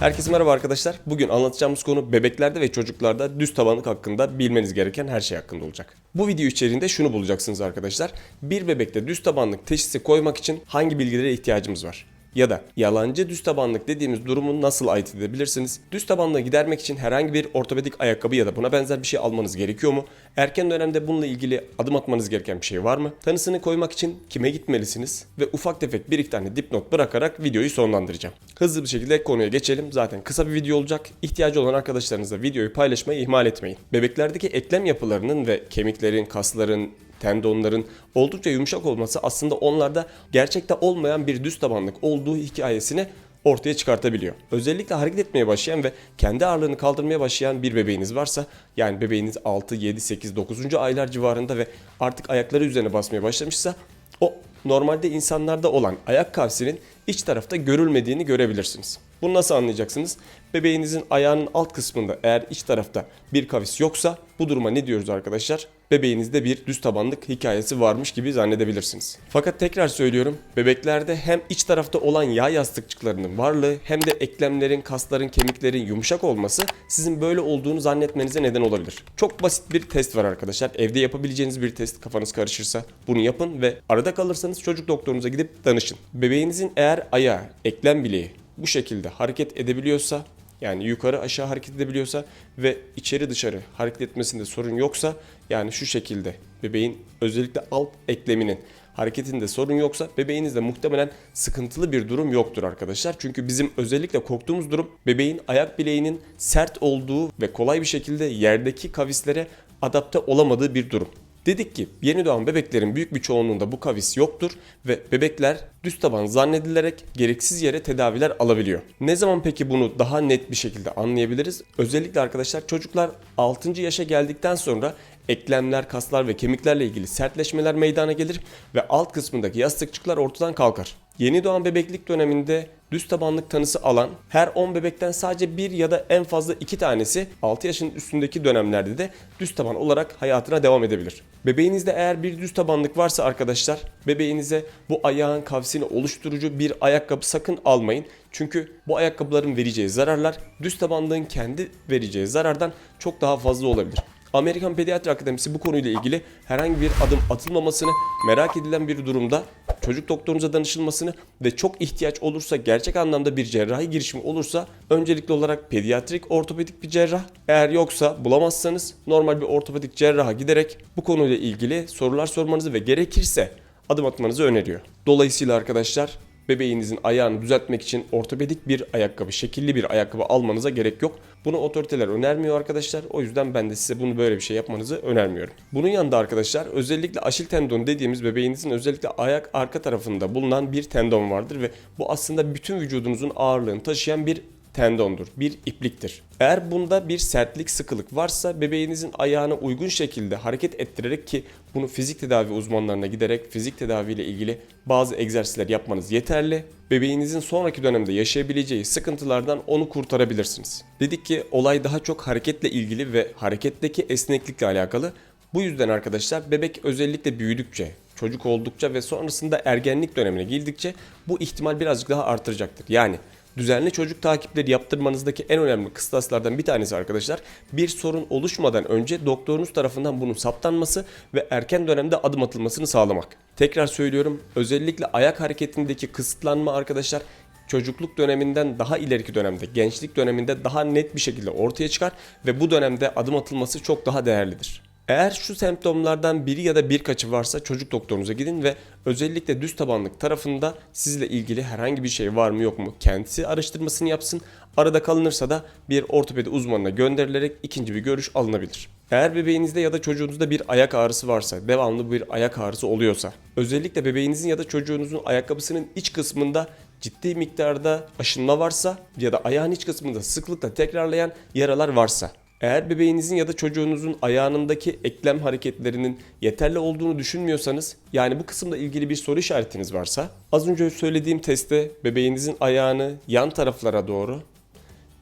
Herkese merhaba arkadaşlar. Bugün anlatacağımız konu bebeklerde ve çocuklarda düz tabanlık hakkında bilmeniz gereken her şey hakkında olacak. Bu video içeriğinde şunu bulacaksınız arkadaşlar. Bir bebekte düz tabanlık teşhisi koymak için hangi bilgilere ihtiyacımız var? Ya da yalancı düz tabanlık dediğimiz durumu nasıl ayırt edebilirsiniz? Düz tabanlığı gidermek için herhangi bir ortopedik ayakkabı ya da buna benzer bir şey almanız gerekiyor mu? Erken dönemde bununla ilgili adım atmanız gereken bir şey var mı? Tanısını koymak için kime gitmelisiniz? Ve ufak tefek bir iki tane dipnot bırakarak videoyu sonlandıracağım. Hızlı bir şekilde konuya geçelim. Zaten kısa bir video olacak. İhtiyacı olan arkadaşlarınızla videoyu paylaşmayı ihmal etmeyin. Bebeklerdeki eklem yapılarının ve kemiklerin, kasların, tendonların oldukça yumuşak olması aslında onlarda gerçekte olmayan bir düz tabanlık olduğu hikayesini ortaya çıkartabiliyor. Özellikle hareket etmeye başlayan ve kendi ağırlığını kaldırmaya başlayan bir bebeğiniz varsa yani bebeğiniz 6, 7, 8, 9. aylar civarında ve artık ayakları üzerine basmaya başlamışsa o normalde insanlarda olan ayak kavsinin iç tarafta görülmediğini görebilirsiniz. Bunu nasıl anlayacaksınız? Bebeğinizin ayağının alt kısmında eğer iç tarafta bir kavis yoksa bu duruma ne diyoruz arkadaşlar? Bebeğinizde bir düz tabanlık hikayesi varmış gibi zannedebilirsiniz. Fakat tekrar söylüyorum bebeklerde hem iç tarafta olan yağ yastıkçıklarının varlığı hem de eklemlerin, kasların, kemiklerin yumuşak olması sizin böyle olduğunu zannetmenize neden olabilir. Çok basit bir test var arkadaşlar. Evde yapabileceğiniz bir test kafanız karışırsa bunu yapın ve arada kalırsanız çocuk doktorunuza gidip danışın. Bebeğinizin eğer ayağı, eklem bileği bu şekilde hareket edebiliyorsa yani yukarı aşağı hareket edebiliyorsa ve içeri dışarı hareket etmesinde sorun yoksa yani şu şekilde bebeğin özellikle alt ekleminin hareketinde sorun yoksa bebeğinizde muhtemelen sıkıntılı bir durum yoktur arkadaşlar. Çünkü bizim özellikle korktuğumuz durum bebeğin ayak bileğinin sert olduğu ve kolay bir şekilde yerdeki kavislere adapte olamadığı bir durum. Dedik ki yeni doğan bebeklerin büyük bir çoğunluğunda bu kavis yoktur ve bebekler düz taban zannedilerek gereksiz yere tedaviler alabiliyor. Ne zaman peki bunu daha net bir şekilde anlayabiliriz? Özellikle arkadaşlar çocuklar 6. yaşa geldikten sonra eklemler, kaslar ve kemiklerle ilgili sertleşmeler meydana gelir ve alt kısmındaki yastıkçıklar ortadan kalkar. Yeni doğan bebeklik döneminde düz tabanlık tanısı alan her 10 bebekten sadece bir ya da en fazla 2 tanesi 6 yaşın üstündeki dönemlerde de düz taban olarak hayatına devam edebilir. Bebeğinizde eğer bir düz tabanlık varsa arkadaşlar bebeğinize bu ayağın kavsini oluşturucu bir ayakkabı sakın almayın. Çünkü bu ayakkabıların vereceği zararlar düz tabanlığın kendi vereceği zarardan çok daha fazla olabilir. Amerikan Pediatri Akademisi bu konuyla ilgili herhangi bir adım atılmamasını, merak edilen bir durumda çocuk doktorunuza danışılmasını ve çok ihtiyaç olursa gerçek anlamda bir cerrahi girişimi olursa öncelikli olarak pediatrik ortopedik bir cerrah eğer yoksa bulamazsanız normal bir ortopedik cerraha giderek bu konuyla ilgili sorular sormanızı ve gerekirse adım atmanızı öneriyor. Dolayısıyla arkadaşlar bebeğinizin ayağını düzeltmek için ortopedik bir ayakkabı, şekilli bir ayakkabı almanıza gerek yok. Bunu otoriteler önermiyor arkadaşlar. O yüzden ben de size bunu böyle bir şey yapmanızı önermiyorum. Bunun yanında arkadaşlar özellikle aşil tendon dediğimiz bebeğinizin özellikle ayak arka tarafında bulunan bir tendon vardır ve bu aslında bütün vücudunuzun ağırlığını taşıyan bir tendondur, bir ipliktir. Eğer bunda bir sertlik, sıkılık varsa bebeğinizin ayağını uygun şekilde hareket ettirerek ki bunu fizik tedavi uzmanlarına giderek fizik tedavi ile ilgili bazı egzersizler yapmanız yeterli. Bebeğinizin sonraki dönemde yaşayabileceği sıkıntılardan onu kurtarabilirsiniz. Dedik ki olay daha çok hareketle ilgili ve hareketteki esneklikle alakalı. Bu yüzden arkadaşlar bebek özellikle büyüdükçe, çocuk oldukça ve sonrasında ergenlik dönemine girdikçe bu ihtimal birazcık daha artıracaktır. Yani düzenli çocuk takipleri yaptırmanızdaki en önemli kıstaslardan bir tanesi arkadaşlar bir sorun oluşmadan önce doktorunuz tarafından bunun saptanması ve erken dönemde adım atılmasını sağlamak. Tekrar söylüyorum özellikle ayak hareketindeki kısıtlanma arkadaşlar çocukluk döneminden daha ileriki dönemde, gençlik döneminde daha net bir şekilde ortaya çıkar ve bu dönemde adım atılması çok daha değerlidir. Eğer şu semptomlardan biri ya da birkaçı varsa çocuk doktorunuza gidin ve özellikle düz tabanlık tarafında sizle ilgili herhangi bir şey var mı yok mu kendisi araştırmasını yapsın. Arada kalınırsa da bir ortopedi uzmanına gönderilerek ikinci bir görüş alınabilir. Eğer bebeğinizde ya da çocuğunuzda bir ayak ağrısı varsa, devamlı bir ayak ağrısı oluyorsa, özellikle bebeğinizin ya da çocuğunuzun ayakkabısının iç kısmında ciddi miktarda aşınma varsa ya da ayağın iç kısmında sıklıkla tekrarlayan yaralar varsa, eğer bebeğinizin ya da çocuğunuzun ayağındaki eklem hareketlerinin yeterli olduğunu düşünmüyorsanız yani bu kısımla ilgili bir soru işaretiniz varsa az önce söylediğim testte bebeğinizin ayağını yan taraflara doğru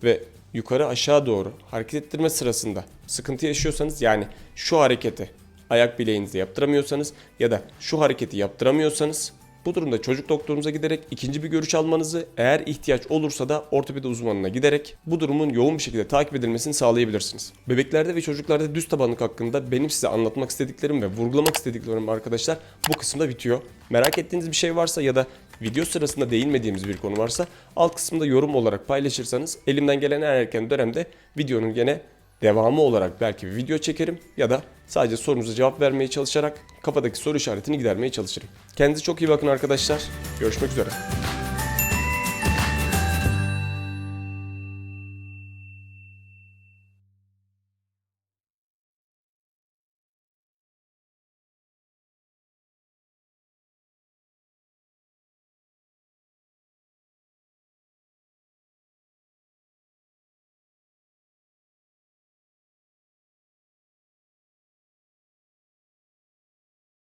ve yukarı aşağı doğru hareket ettirme sırasında sıkıntı yaşıyorsanız yani şu hareketi ayak bileğinizde yaptıramıyorsanız ya da şu hareketi yaptıramıyorsanız Bu durumda çocuk doktorunuza giderek ikinci bir görüş almanızı, eğer ihtiyaç olursa da ortopedi uzmanına giderek bu durumun yoğun bir şekilde takip edilmesini sağlayabilirsiniz. Bebeklerde ve çocuklarda düz tabanlık hakkında benim size anlatmak istediklerim ve vurgulamak istediklerim arkadaşlar bu kısımda bitiyor. Merak ettiğiniz bir şey varsa ya da video sırasında değinmediğimiz bir konu varsa alt kısımda yorum olarak paylaşırsanız elimden gelen en erken dönemde videonun gene devamı olarak belki bir video çekerim ya da sadece sorunuza cevap vermeye çalışarak kafadaki soru işaretini gidermeye çalışırım. Kendinize çok iyi bakın arkadaşlar. Görüşmek üzere.